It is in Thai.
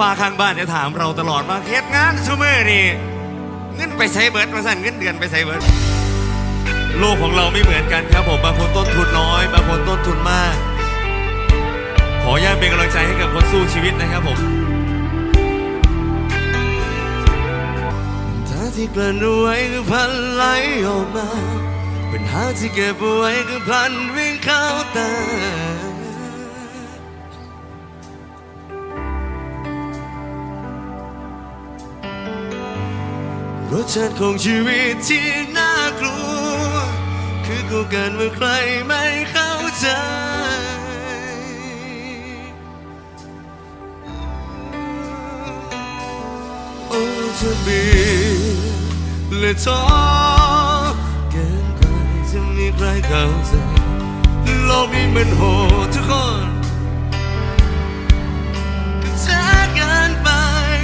ป้าข้างบ้านจะถามเราตลอดว่าเฮ็ดงานซูเมอร์นี่เงินไปใช้เบิร์ดมาสั่นเงินเดือนไปใช้เบิร์ดโลกของเราไม่เหมือนกันครับผมบางคนต้นทุนน้อย บางคนต้นทุนมาก ขออนุญาตเป็นกำลังใจให้กับคนสู้ชีวิตนะครับผมทาที่กลั่นไว้คือพลันไหลออกมาปัญหาที่เก็บไว้คือพลันวิ่งเข้าตา รสชาติของชีวิตที่น่ากลัว คือกูเกินเมื่อใครไม่เข้าใจโอ้เธอเบีและท้อเกินกว่าจะมีใครเข้าใจโลกนี้มันโหดทุกคน